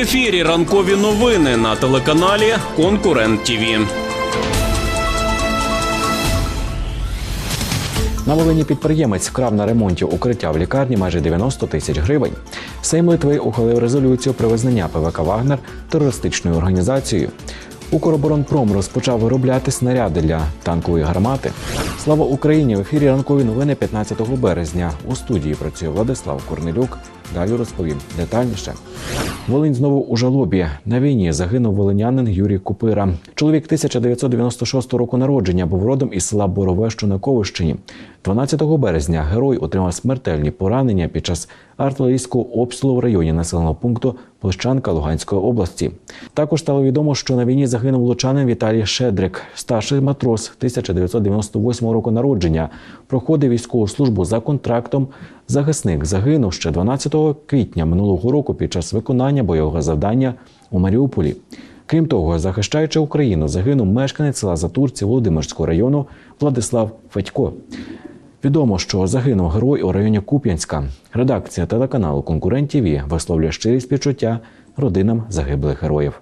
ефірі ранкові новини на телеканалі Конкурент ТІВІ. На Волині підприємець вкрав на ремонті укриття в лікарні майже 90 тисяч гривень. Сейм Литви ухвалив резолюцію про визнання ПВК Вагнер терористичною організацією. Укроборонпром розпочав виробляти снаряди для танкової гармати. Слава Україні! В ефірі ранкові новини 15 березня. У студії працює Владислав Корнелюк. Далі розповім детальніше. Волинь знову у жалобі. На війні загинув волинянин Юрій Купира. Чоловік 1996 року народження був родом із села Борове, що на Ковищині. 12 березня герой отримав смертельні поранення під час артилерійського обстрілу в районі населеного пункту Площанка Луганської області. Також стало відомо, що на війні загинув лучанин Віталій Шедрик, старший матрос 1998 року народження. Проходив військову службу за контрактом. Захисник загинув ще 12 квітня минулого року під час виконання бойового завдання у Маріуполі. Крім того, захищаючи Україну, загинув мешканець села Затурці Володимирського району Владислав Федько. Відомо, що загинув герой у районі Куп'янська. Редакція телеканалу Конкурент ТІВІ висловлює щирі співчуття родинам загиблих героїв.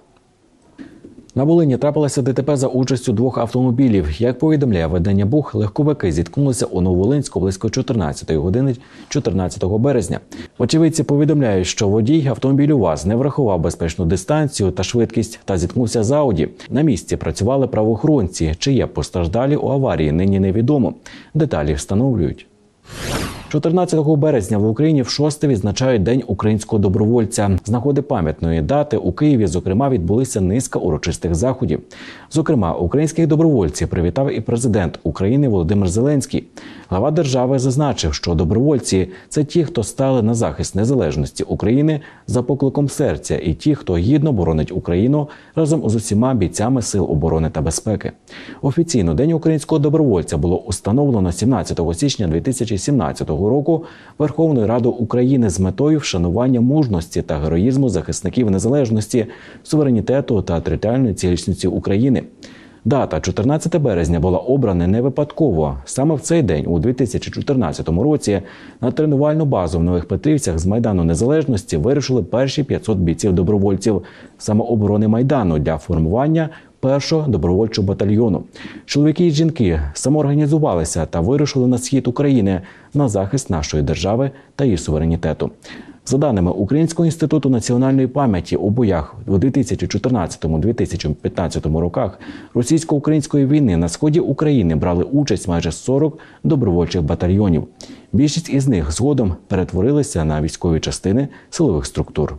На Волині трапилося ДТП за участю двох автомобілів. Як повідомляє видання Бух, легковики зіткнулися у Нововолинську близько 14 години 14 березня. Очевидці повідомляють, що водій автомобілю ВАЗ не врахував безпечну дистанцію та швидкість та зіткнувся з Ауді. На місці працювали правоохоронці. Чи є постраждалі у аварії, нині невідомо. Деталі встановлюють. 14 березня в Україні в шосте відзначають День українського добровольця. З нагоди пам'ятної дати у Києві, зокрема, відбулися низка урочистих заходів. Зокрема, українських добровольців привітав і президент України Володимир Зеленський. Глава держави зазначив, що добровольці це ті, хто стали на захист незалежності України за покликом серця, і ті, хто гідно боронить Україну разом з усіма бійцями сил оборони та безпеки. Офіційно День українського добровольця було установлено 17 січня 2017 року Верховною Радою України з метою вшанування мужності та героїзму захисників незалежності, суверенітету та територіальної цілісності України. Дата 14 березня була обрана не випадково. Саме в цей день, у 2014 році, на тренувальну базу в Нових Петрівцях з Майдану Незалежності вирушили перші 500 бійців-добровольців самооборони Майдану для формування першого добровольчого батальйону. Чоловіки і жінки самоорганізувалися та вирушили на схід України на захист нашої держави та її суверенітету. За даними Українського інституту національної пам'яті у боях у 2014-2015 роках російсько-української війни на сході України брали участь майже 40 добровольчих батальйонів. Більшість із них згодом перетворилися на військові частини силових структур.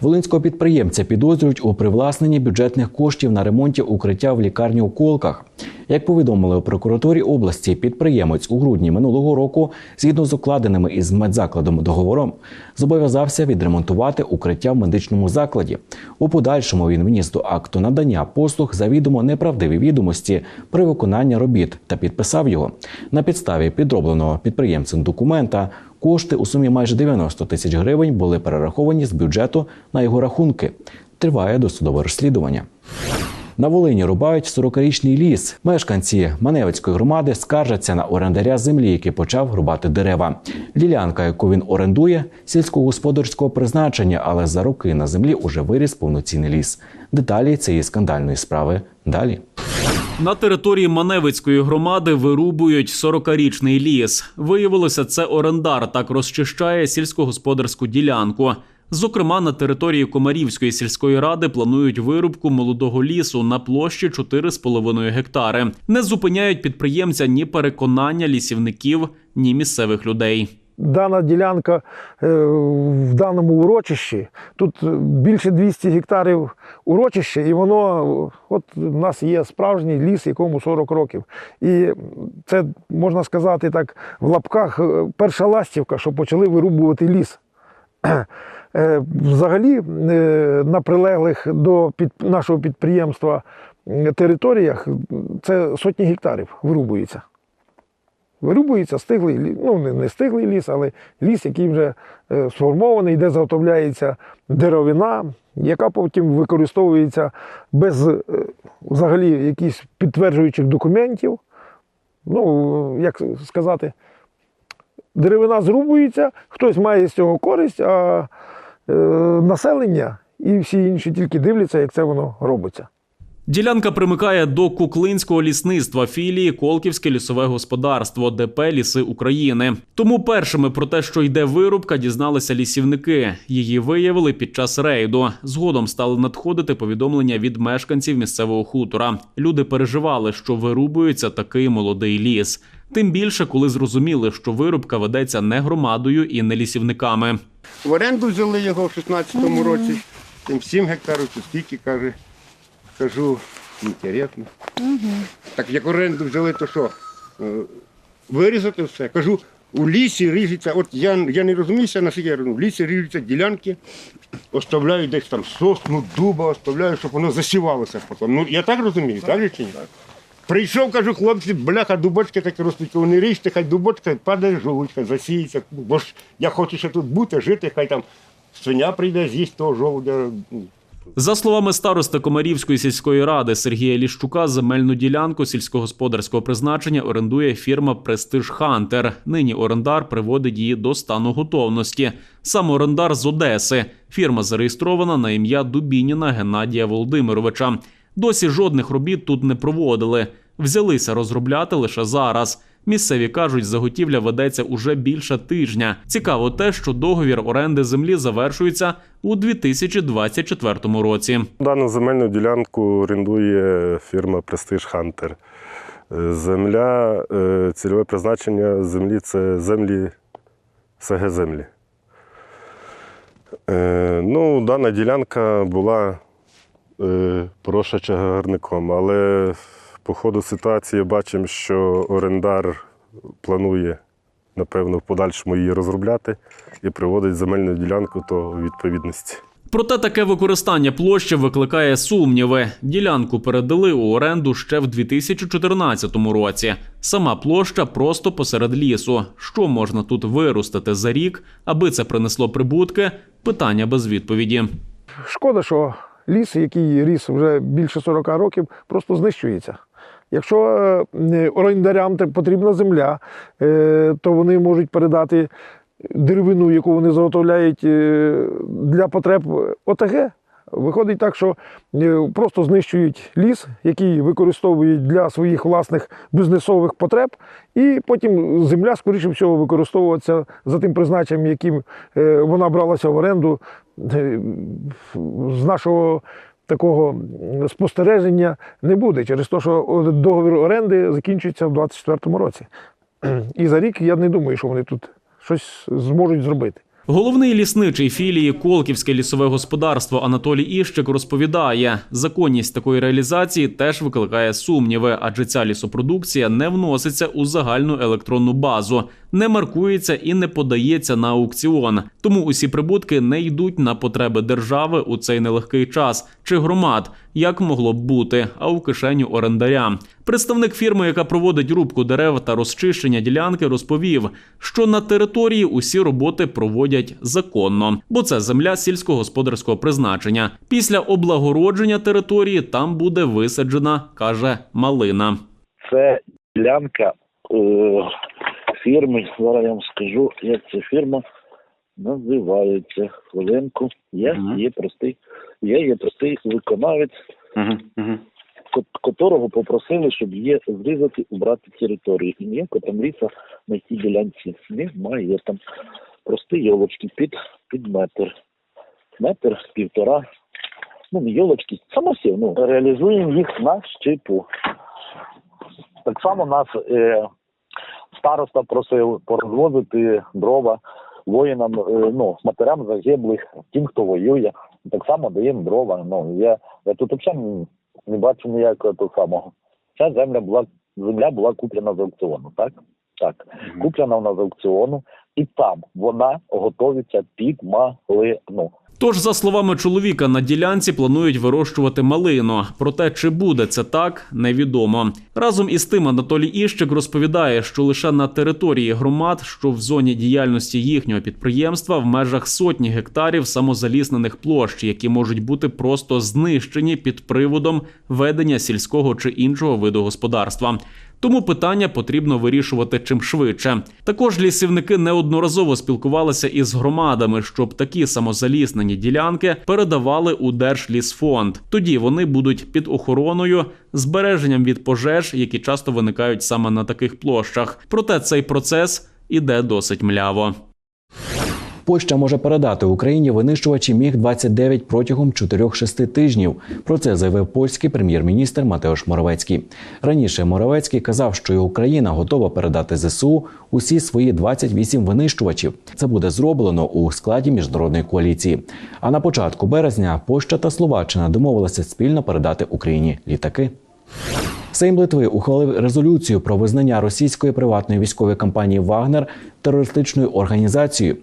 Волинського підприємця підозрюють у привласненні бюджетних коштів на ремонті укриття в лікарні у Колках. Як повідомили у прокуратурі області, підприємець у грудні минулого року, згідно з укладеними із медзакладом договором, зобов'язався відремонтувати укриття в медичному закладі. У подальшому він вніс до акту надання послуг завідомо неправдиві відомості при виконанні робіт та підписав його. На підставі підробленого підприємцем документа кошти у сумі майже 90 тисяч гривень були перераховані з бюджету на його рахунки. Триває досудове розслідування. На Волині рубають 40-річний ліс. Мешканці Маневицької громади скаржаться на орендаря землі, який почав рубати дерева. Ділянка, яку він орендує, сільськогосподарського призначення, але за роки на землі уже виріс повноцінний ліс. Деталі цієї скандальної справи далі. На території Маневицької громади вирубують 40-річний ліс. Виявилося, це орендар так розчищає сільськогосподарську ділянку. Зокрема, на території Комарівської сільської ради планують вирубку молодого лісу на площі 4,5 гектари. Не зупиняють підприємця ні переконання лісівників, ні місцевих людей. Дана ділянка е, в даному урочищі. Тут більше 200 гектарів урочища, і воно от у нас є справжній ліс, якому 40 років. І це можна сказати так в лапках е, перша ластівка, що почали вирубувати ліс. Е, Взагалі, е, на прилеглих до нашого підприємства е, територіях це сотні гектарів вирубується. Вирубується стиглий ліс, ну не, стиглий ліс, але ліс, який вже е, сформований, де заготовляється деревина, яка потім використовується без е, взагалі якихось підтверджуючих документів. Ну, як сказати, деревина зрубується, хтось має з цього користь, а е, населення, і всі інші тільки дивляться, як це воно робиться. Ділянка примикає до Куклинського лісництва філії Колківське лісове господарство ДП Ліси України. Тому першими про те, що йде вирубка, дізналися лісівники. Її виявили під час рейду. Згодом стали надходити повідомлення від мешканців місцевого хутора. Люди переживали, що вирубується такий молодий ліс. Тим більше, коли зрозуміли, що вирубка ведеться не громадою і не лісівниками. В оренду взяли його в 16-му році. Тим 7 гектарів, чи скільки каже. Кажу, інтересно. Так як оренду взяли, то що? Е, Вирізати все. Кажу, у лісі ріжеться, от я, я не розуміюся, наскільки я в лісі ріжуться ділянки, оставляю десь там сосну, дуба, оставляю, щоб воно засівалося потім. Ну, я так розумію, так же чи ні? Прийшов, кажу, хлопці, бляха, дубочки такі ростуть, вони ріжте, хай дубочка падає жолудь, засіється. Бо ж я хочу ще тут бути, жити, хай там свиня прийде, з'їсть того жолудя. За словами старости Комарівської сільської ради Сергія Ліщука, земельну ділянку сільськогосподарського призначення орендує фірма Престиж Хантер. Нині орендар приводить її до стану готовності. Сам орендар з Одеси. Фірма зареєстрована на ім'я Дубініна Геннадія Володимировича. Досі жодних робіт тут не проводили. Взялися розробляти лише зараз. Місцеві кажуть, заготівля ведеться уже більше тижня. Цікаво те, що договір оренди землі завершується у 2024 році. Дану земельну ділянку орендує фірма Prestige Hunter. Е, Земля, е, цільове призначення землі це землі СГ землі. Е, Ну, дана ділянка була поросша чагарником, але по ходу ситуації бачимо, що орендар планує, напевно, в подальшому її розробляти і приводить земельну ділянку до відповідності. Проте таке використання площі викликає сумніви. Ділянку передали у оренду ще в 2014 році. Сама площа просто посеред лісу. Що можна тут виростити за рік, аби це принесло прибутки? Питання без відповіді. Шкода, що ліс, який ріс вже більше 40 років, просто знищується. Якщо е, орендарям потрібна земля, е, то вони можуть передати деревину, яку вони заготовляють е, для потреб ОТГ. Виходить так, що просто знищують ліс, який використовують для своїх власних бізнесових потреб, і потім земля, скоріше всього, використовується за тим призначенням, яким вона бралася в оренду з нашого такого спостереження не буде через те, що договір оренди закінчується в 2024 році. І за рік я не думаю, що вони тут щось зможуть зробити. Головний лісничий філії Колківське лісове господарство Анатолій Іщик розповідає, законність такої реалізації теж викликає сумніви, адже ця лісопродукція не вноситься у загальну електронну базу, не маркується і не подається на аукціон. Тому усі прибутки не йдуть на потреби держави у цей нелегкий час чи громад, як могло б бути, а у кишеню орендаря. Представник фірми, яка проводить рубку дерев та розчищення ділянки, розповів, що на території усі роботи проводять законно, бо це земля сільськогосподарського призначення. Після облагородження території там буде висаджена, каже малина. Це ділянка е, фірми. Зараз я вам скажу, як ця фірма називається. Хвилинку. Я Мгм. є простий, я є простий виконавець, ко- котрого попросили, щоб є зрізати, убрати територію. І ніякого там ліса на цій ділянці немає. Там прості йолочки під, під метр. Метр, півтора. Ну, не йолочки, самосів. Ну, реалізуємо їх на щипу. Так само нас е, староста просив порозвозити дрова воїнам, е, ну, матерям загиблих, тим, хто воює. Так само даємо дрова. Ну, я, я тут взагалі не бачу ніякого того самого. Ця земля була, земля була куплена з аукціону, так? Так. Куплена вона з аукціону, і там вона готується під малину. Тож, за словами чоловіка, на ділянці планують вирощувати малину. Проте, чи буде це так, невідомо. Разом із тим Анатолій Іщик розповідає, що лише на території громад, що в зоні діяльності їхнього підприємства, в межах сотні гектарів самозаліснених площ, які можуть бути просто знищені під приводом ведення сільського чи іншого виду господарства. Тому питання потрібно вирішувати чим швидше. Також лісівники неодноразово спілкувалися із громадами, щоб такі самозаліснені ділянки передавали у Держлісфонд. Тоді вони будуть під охороною, збереженням від пожеж, які часто виникають саме на таких площах. Проте цей процес іде досить мляво. Польща може передати Україні винищувачі міг 29 протягом 4-6 тижнів. Про це заявив польський прем'єр-міністр Матеош Моровецький. Раніше Моровецький казав, що і Україна готова передати ЗСУ усі свої 28 винищувачів. Це буде зроблено у складі міжнародної коаліції. А на початку березня Польща та Словаччина домовилися спільно передати Україні літаки. Сейм Литви ухвалив резолюцію про визнання російської приватної військової компанії Вагнер терористичною організацією.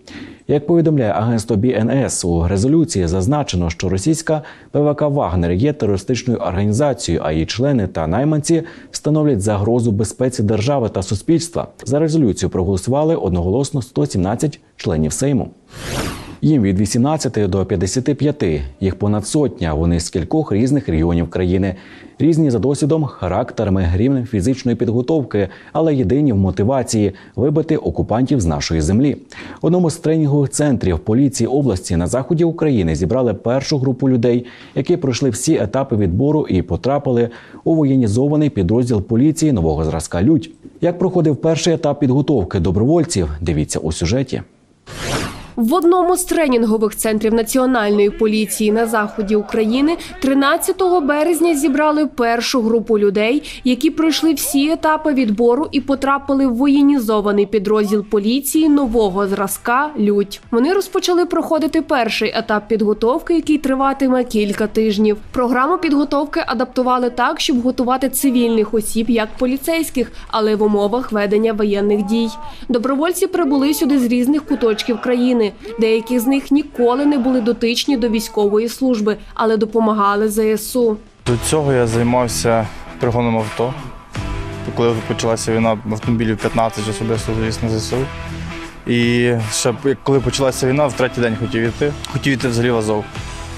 Як повідомляє агентство БНС, у резолюції зазначено, що російська ПВК Вагнер є терористичною організацією, а її члени та найманці становлять загрозу безпеці держави та суспільства. За резолюцію проголосували одноголосно 117 членів Сейму. Їм від 18 до 55. Їх понад сотня. Вони з кількох різних регіонів країни, різні за досвідом, характерами, рівнем фізичної підготовки, але єдині в мотивації вибити окупантів з нашої землі. В одному з тренінгових центрів поліції області на заході України зібрали першу групу людей, які пройшли всі етапи відбору і потрапили у воєнізований підрозділ поліції нового зразка Людь. Як проходив перший етап підготовки добровольців? Дивіться у сюжеті. В одному з тренінгових центрів національної поліції на заході України 13 березня зібрали першу групу людей, які пройшли всі етапи відбору і потрапили в воєнізований підрозділ поліції нового зразка Людь. Вони розпочали проходити перший етап підготовки, який триватиме кілька тижнів. Програму підготовки адаптували так, щоб готувати цивільних осіб як поліцейських, але в умовах ведення воєнних дій. Добровольці прибули сюди з різних куточків країни. Деякі з них ніколи не були дотичні до військової служби, але допомагали ЗСУ. До цього я займався пригоном авто. Коли почалася війна, автомобілів 15 особисто завіз на ЗСУ. І ще коли почалася війна, в третій день хотів йти. Хотів йти взагалі в Азов.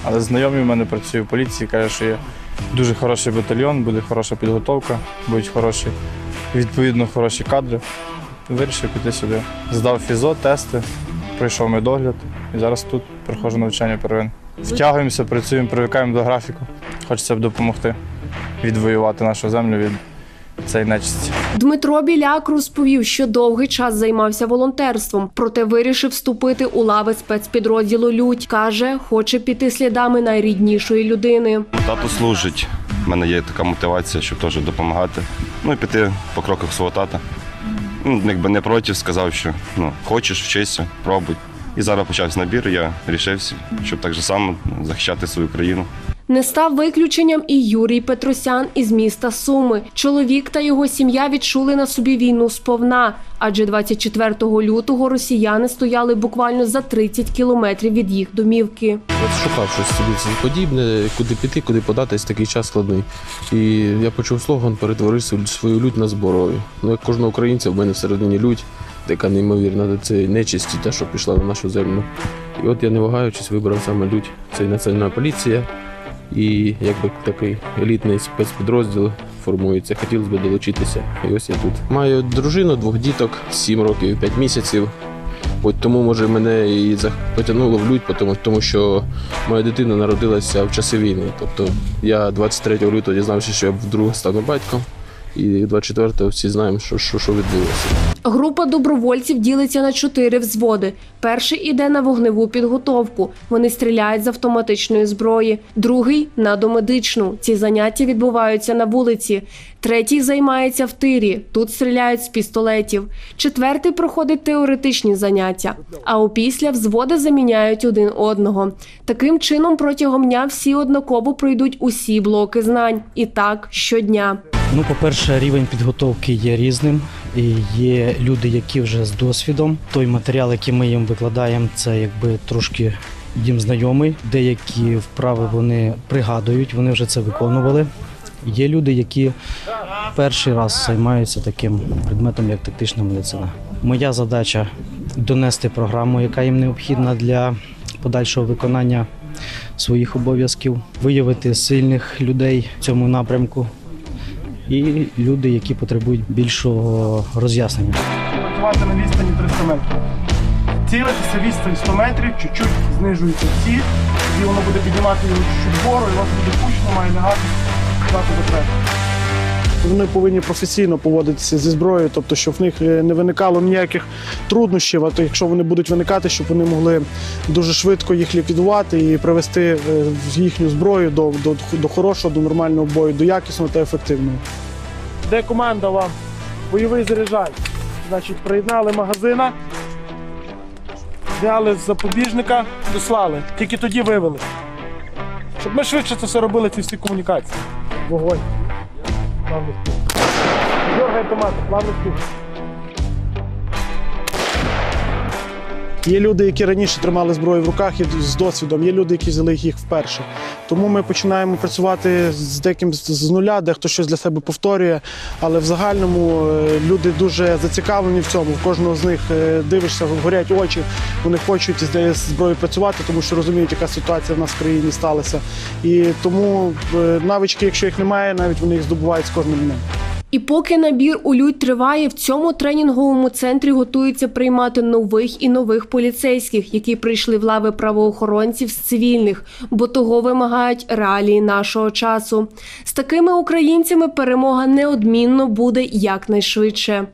Але знайомі в мене працює в поліції, каже, що є дуже хороший батальйон, буде хороша підготовка, будуть хороші, відповідно, хороші кадри. Вирішив піти сюди. Здав фізо, тести, пройшов медогляд і зараз тут проходжу навчання первин. Втягуємося, працюємо, привикаємо до графіку. Хочеться б допомогти відвоювати нашу землю від цієї нечисті. Дмитро Біляк розповів, що довгий час займався волонтерством, проте вирішив вступити у лави спецпідрозділу Людь. каже, хоче піти слідами найріднішої людини. Тато служить. У мене є така мотивація, щоб теж допомагати. Ну і піти по кроках свого тата. Ну, якби не проти, сказав, що ну, хочеш, вчися, пробуй. І зараз почався набір, я рішився, щоб так же само захищати свою країну. Не став виключенням і Юрій Петросян із міста Суми. Чоловік та його сім'я відчули на собі війну сповна, адже 24 лютого росіяни стояли буквально за 30 кілометрів від їх домівки. Шукав щось собі подібне, куди піти, куди податись, такий час складний. І я почув слоган перетворив свою лють на зброю. Ну, як кожного українця, в мене всередині лють, така неймовірна, це нечисть, та, що пішла на нашу землю. І от я не вагаючись вибрав саме лють. Це національна поліція. І якби такий елітний спецпідрозділ формується, хотілося б долучитися. І ось я тут. Маю дружину, двох діток, 7 років і 5 місяців. От тому, може, мене і потягнуло в лють, тому, тому що моя дитина народилася в часи війни. Тобто я 23 лютого дізнався, що я вдруге стану батьком, і 24-го всі знаємо, що, що, що відбулося. Група добровольців ділиться на чотири взводи. Перший іде на вогневу підготовку. Вони стріляють з автоматичної зброї. Другий на домедичну. Ці заняття відбуваються на вулиці. Третій займається в тирі. Тут стріляють з пістолетів. Четвертий проходить теоретичні заняття. А опісля взводи заміняють один одного. Таким чином, протягом дня всі однаково пройдуть усі блоки знань. І так щодня. Ну, по-перше, рівень підготовки є різним. І є люди, які вже з досвідом. Той матеріал, який ми їм викладаємо, це якби трошки їм знайомий. Деякі вправи вони пригадують, вони вже це виконували. Є люди, які перший раз займаються таким предметом, як тактична медицина. Моя задача донести програму, яка їм необхідна для подальшого виконання своїх обов'язків, виявити сильних людей в цьому напрямку, і люди, які потребують більшого роз'яснення. працювати на відстані 300 метрів. Цілитися відстань 100 метрів, чуть-чуть знижується всі, і воно буде піднімати його чуть-чуть вгору, і у вас буде кучно, має лягати куди до треба. Вони повинні професійно поводитися зі зброєю, тобто, щоб в них е, не виникало ніяких труднощів, а то якщо вони будуть виникати, щоб вони могли дуже швидко їх ліквідувати і привести е, їхню зброю до, до, до хорошого, до нормального бою, до якісного та ефективного. Де команда вам? Бойовий заряджай. Значить, приєднали магазина, взяли з запобіжника, дослали. Тільки тоді вивели. Щоб ми швидше це все робили, ці всі комунікації. Вогонь. Плавний спуск. Дергай автомат, плавный спуск. Є люди, які раніше тримали зброю в руках і з досвідом, є люди, які взяли їх вперше. Тому ми починаємо працювати з деким з- нуля, дехто щось для себе повторює. Але в загальному е, люди дуже зацікавлені в цьому. В кожного з них е, дивишся, горять очі. Вони хочуть з зброєю працювати, тому що розуміють, яка ситуація в нас в країні сталася. І тому е, навички, якщо їх немає, навіть вони їх здобувають з кожним днем. І поки набір у лють триває, в цьому тренінговому центрі готуються приймати нових і нових поліцейських, які прийшли в лави правоохоронців з цивільних, бо того вимагають реалії нашого часу. З такими українцями перемога неодмінно буде якнайшвидше.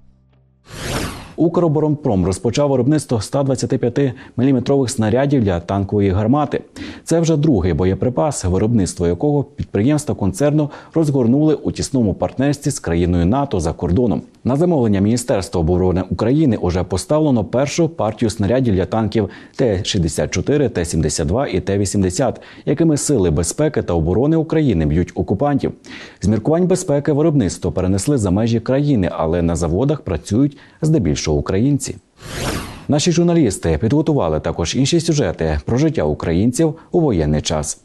Укроборонпром розпочав виробництво 125-мм снарядів для танкової гармати. Це вже другий боєприпас, виробництво якого підприємства концерну розгорнули у тісному партнерстві з країною НАТО за кордоном. На замовлення Міністерства оборони України уже поставлено першу партію снарядів для танків Т-64, Т-72 і Т-80, якими сили безпеки та оборони України б'ють окупантів. З міркувань безпеки виробництво перенесли за межі країни, але на заводах працюють здебільшого українці. Наші журналісти підготували також інші сюжети про життя українців у воєнний час.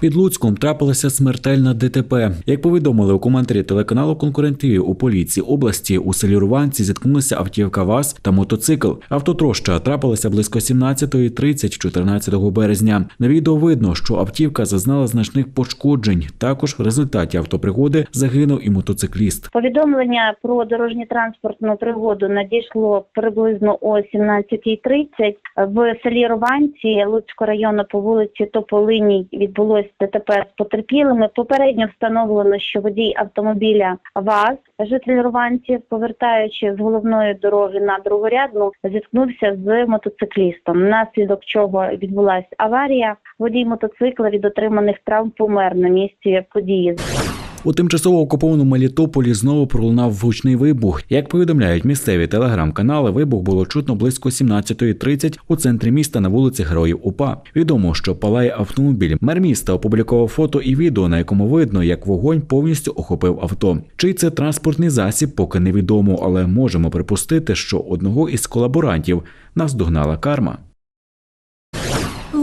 Під Луцьком трапилася смертельна ДТП. Як повідомили у коментарі телеканалу Конкурент ТВ, у поліції області у селі Руванці зіткнулися автівка ВАЗ та мотоцикл. Автотроща трапилася близько 17.30 14 березня. На відео видно, що автівка зазнала значних пошкоджень. Також в результаті автопригоди загинув і мотоцикліст. Повідомлення про дорожньо-транспортну пригоду надійшло приблизно о 17.30. В селі Рованці Луцького району по вулиці Тополиній відбулось ДТП з потерпілими. Попередньо встановлено, що водій автомобіля ВАЗ, житель Руванців, повертаючи з головної дороги на другорядну, зіткнувся з мотоциклістом. наслідок чого відбулася аварія. Водій мотоцикла від отриманих травм помер на місці події. У тимчасово окупованому Мелітополі знову пролунав гучний вибух. Як повідомляють місцеві телеграм-канали, вибух було чутно близько 17.30 у центрі міста на вулиці Героїв УПА. Відомо, що палає автомобіль. Мер міста опублікував фото і відео, на якому видно, як вогонь повністю охопив авто. Чий це транспортний засіб, поки невідомо, але можемо припустити, що одного із колаборантів наздогнала карма.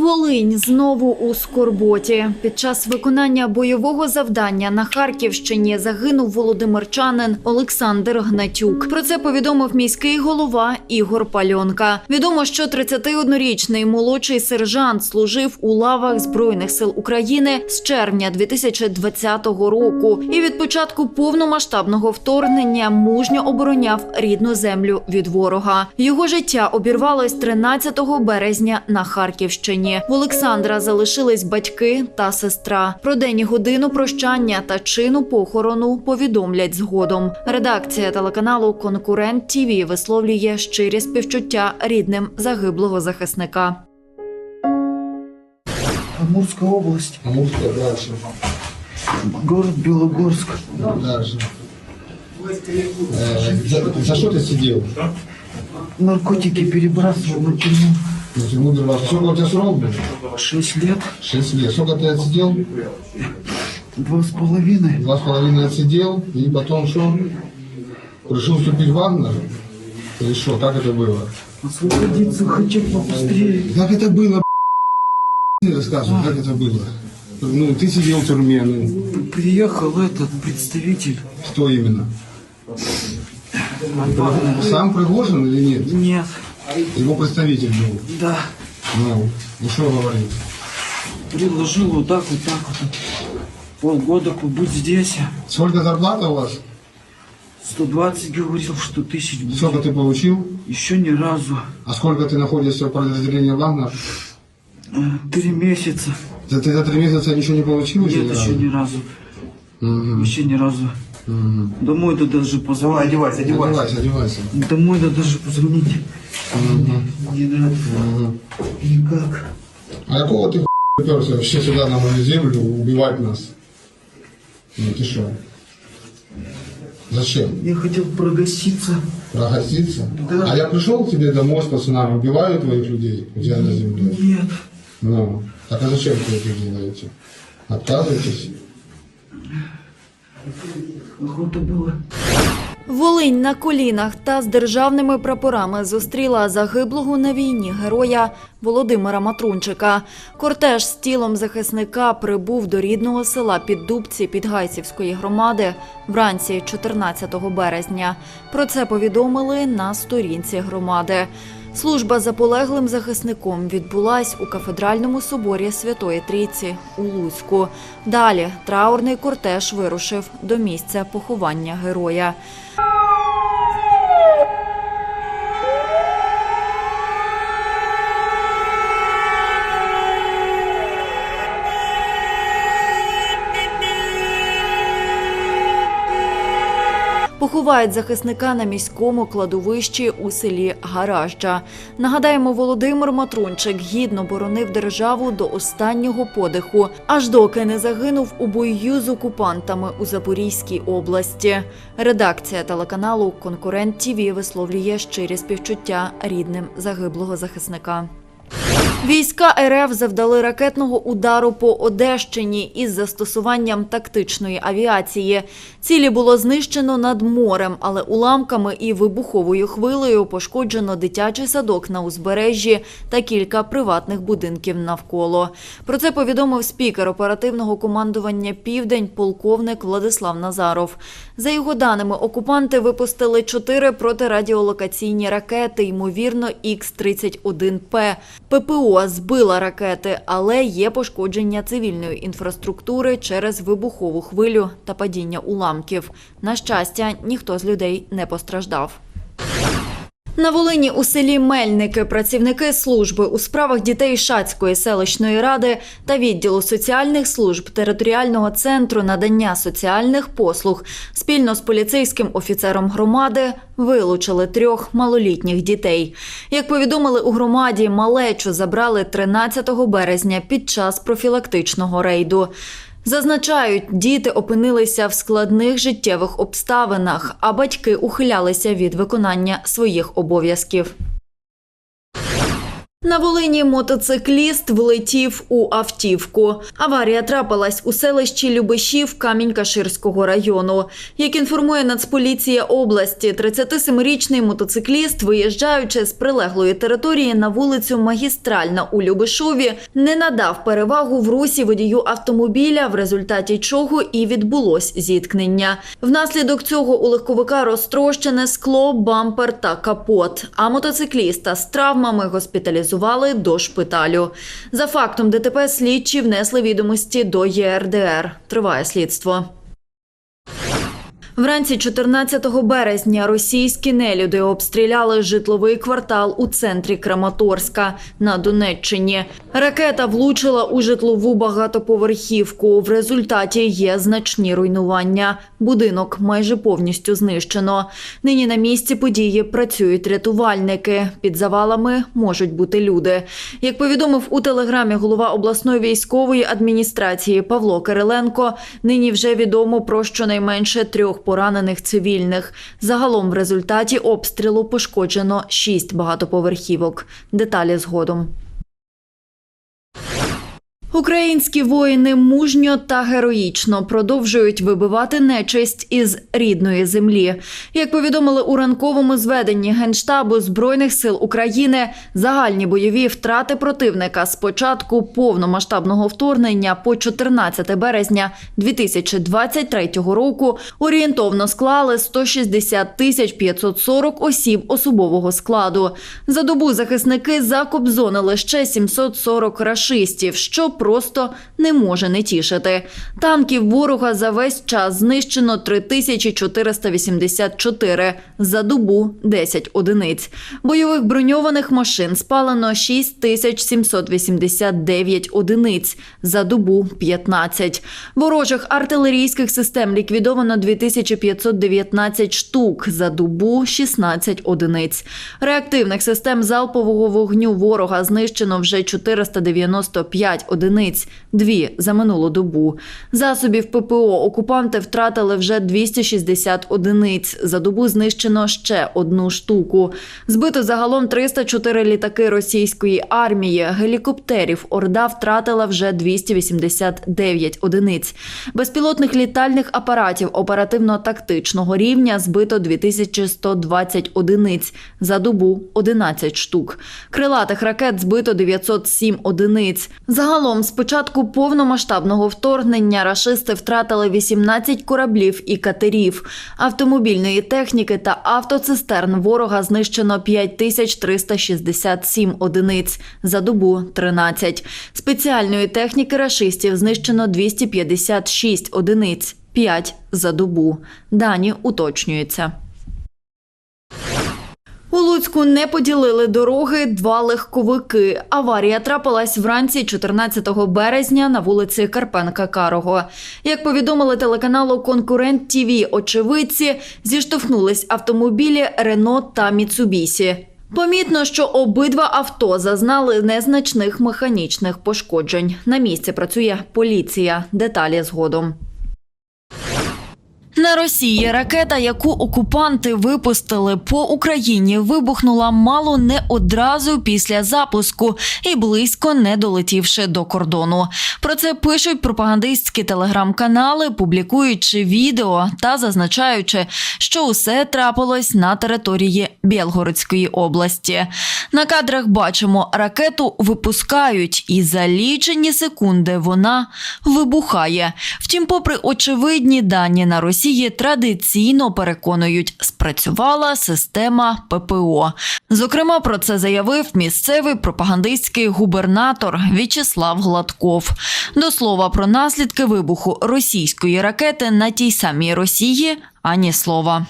Волинь знову у скорботі. Під час виконання бойового завдання на Харківщині загинув володимирчанин Олександр Гнатюк. Про це повідомив міський голова Ігор Пальонка. Відомо, що 31-річний молодший сержант служив у лавах Збройних сил України з червня 2020 року і від початку повномасштабного вторгнення мужньо обороняв рідну землю від ворога. Його життя обірвалось 13 березня на Харківщині. В Олександра залишились батьки та сестра. Про день і годину прощання та чину похорону повідомлять згодом. Редакція телеканалу Конкурент ТІВІ висловлює щирі співчуття рідним загиблого захисника. Амурская область. Амурская, дальше. Город Белогорск. Дальше. за, за что ты сидел? Наркотики перебрасывал на тюрьму. На тюрьму перебрасывал. Сколько у тебя срок был? Шесть лет. Шесть лет. Сколько ты отсидел? Два с половиной. Два с половиной отсидел. И потом что? Решил вступить в Вагнер? Или что? Как это было? Освободиться хочу побыстрее. Как это было, не рассказывай, как это было. Ну, ты сидел в тюрьме, ну. Приехал этот представитель. Кто именно? Сам Пригожин или нет? Нет. Его представитель был? Да. Ну, и что говорит? Предложил вот так, вот так вот. полгода побыть здесь. Сколько зарплата у вас? 120 говорил, что тысяч будет. Сколько ты получил? Еще ни разу. А сколько ты находишься в подразделении Вагнер? Э, Три месяца. За, ты за три месяца ничего не получил? Нет, еще ни разу. Еще ни разу. Домой да даже позвонить. одевайся, одевайся. одевайся. Домой да даже позвонить. Не надо. Никак. А какого ты уперся вообще сюда на мою землю убивать нас? Ну ты что? Зачем? Я хотел прогаситься. Прогоститься? Да. А я пришел к тебе домой с пацанами, убиваю твоих людей у тебя на земле? Нет. Ну, так а зачем вы это делаете? Отказываетесь? Охота была. Волинь на колінах та з державними прапорами зустріла загиблого на війні героя Володимира Матрунчика. Кортеж з тілом захисника прибув до рідного села Піддубці Підгайцівської громади вранці 14 березня. Про це повідомили на сторінці громади. Служба за полеглим захисником відбулась у кафедральному соборі Святої Трійці у Луцьку. Далі траурний кортеж вирушив до місця поховання героя. Поховають захисника на міському кладовищі у селі Гаражджа. Нагадаємо, Володимир Матрунчик гідно боронив державу до останнього подиху, аж доки не загинув у бою з окупантами у Запорізькій області. Редакція телеканалу Конкурент ТІВІ висловлює щирі співчуття рідним загиблого захисника. Війська РФ завдали ракетного удару по Одещині із застосуванням тактичної авіації. Цілі було знищено над морем, але уламками і вибуховою хвилею пошкоджено дитячий садок на узбережжі та кілька приватних будинків навколо. Про це повідомив спікер оперативного командування Південь полковник Владислав Назаров. За його даними, окупанти випустили чотири протирадіолокаційні ракети, ймовірно, Х-31П. ППО збила ракети, але є пошкодження цивільної інфраструктури через вибухову хвилю та падіння уламків. На щастя, ніхто з людей не постраждав. На Волині у селі Мельники працівники служби у справах дітей Шацької селищної ради та відділу соціальних служб територіального центру надання соціальних послуг спільно з поліцейським офіцером громади вилучили трьох малолітніх дітей. Як повідомили у громаді, малечу забрали 13 березня під час профілактичного рейду. Зазначають, діти опинилися в складних життєвих обставинах, а батьки ухилялися від виконання своїх обов'язків. На Волині мотоцикліст влетів у автівку. Аварія трапилась у селищі Любишів Камінь-Каширського району. Як інформує Нацполіція області, 37-річний мотоцикліст, виїжджаючи з прилеглої території на вулицю Магістральна у Любишові, не надав перевагу в русі водію автомобіля, в результаті чого і відбулось зіткнення. Внаслідок цього у легковика розтрощене скло, бампер та капот. А мотоцикліста з травмами госпіталізували до шпиталю. За фактом ДТП слідчі внесли відомості до ЄРДР. Триває слідство. Вранці 14 березня російські нелюди обстріляли житловий квартал у центрі Краматорська на Донеччині. Ракета влучила у житлову багатоповерхівку. В результаті є значні руйнування. Будинок майже повністю знищено. Нині на місці події працюють рятувальники. Під завалами можуть бути люди. Як повідомив у телеграмі голова обласної військової адміністрації Павло Кириленко, нині вже відомо про щонайменше трьох поранених цивільних. Загалом в результаті обстрілу пошкоджено шість багатоповерхівок. Деталі згодом. Українські воїни мужньо та героїчно продовжують вибивати нечисть із рідної землі. Як повідомили у ранковому зведенні Генштабу Збройних сил України, загальні бойові втрати противника з початку повномасштабного вторгнення по 14 березня 2023 року орієнтовно склали 160 тисяч 540 осіб особового складу. За добу захисники закобзонили ще 740 рашистів, що просто не може не тішити. Танків ворога за весь час знищено 3484, за добу 10 одиниць. Бойових броньованих машин спалено 6789 одиниць, за добу 15. Ворожих артилерійських систем ліквідовано 2519 штук, за добу 16 одиниць. Реактивних систем залпового вогню ворога знищено вже 495 одиниць, дві за минулу добу. Засобів ППО окупанти втратили вже 260 одиниць. За добу знищено ще одну штуку. Збито загалом 304 літаки російської армії. Гелікоптерів Орда втратила вже 289 одиниць. Безпілотних літальних апаратів оперативно-тактичного рівня збито 2120 одиниць. За добу 11 штук. Крилатих ракет збито 907 одиниць. Загалом з початку повномасштабного вторгнення рашисти втратили 18 кораблів і катерів. Автомобільної техніки та автоцистерн ворога знищено 5367 одиниць. За добу 13. Спеціальної техніки рашистів знищено 256 одиниць. 5 за добу. Дані уточнюються. Луцьку не поділили дороги два легковики. Аварія трапилась вранці 14 березня на вулиці Карпенка Карого. Як повідомили телеканалу Конкурент ТІВІ очевидці, зіштовхнулись автомобілі Рено та Міцубісі. Помітно, що обидва авто зазнали незначних механічних пошкоджень. На місці працює поліція. Деталі згодом. На Росії ракета, яку окупанти випустили по Україні, вибухнула мало не одразу після запуску і близько не долетівши до кордону. Про це пишуть пропагандистські телеграм-канали, публікуючи відео та зазначаючи, що усе трапилось на території Білгородської області. На кадрах бачимо, ракету випускають, і за лічені секунди вона вибухає. Втім, попри очевидні дані на Росії, традиційно переконують, спрацювала система ППО. Зокрема, про це заявив місцевий пропагандистський губернатор В'ячеслав Гладков. До слова про наслідки вибуху російської ракети на тій самій Росії ані слова.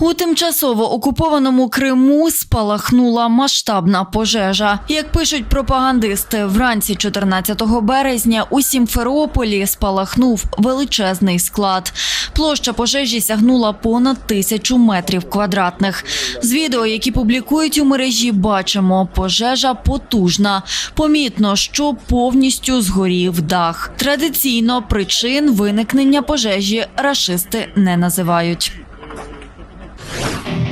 У тимчасово окупованому Криму спалахнула масштабна пожежа. Як пишуть пропагандисти, вранці 14 березня у Сімферополі спалахнув величезний склад. Площа пожежі сягнула понад тисячу метрів квадратних. З відео, які публікують у мережі, бачимо, пожежа потужна. Помітно, що повністю згорів дах. Традиційно причин виникнення пожежі рашисти не називають. you.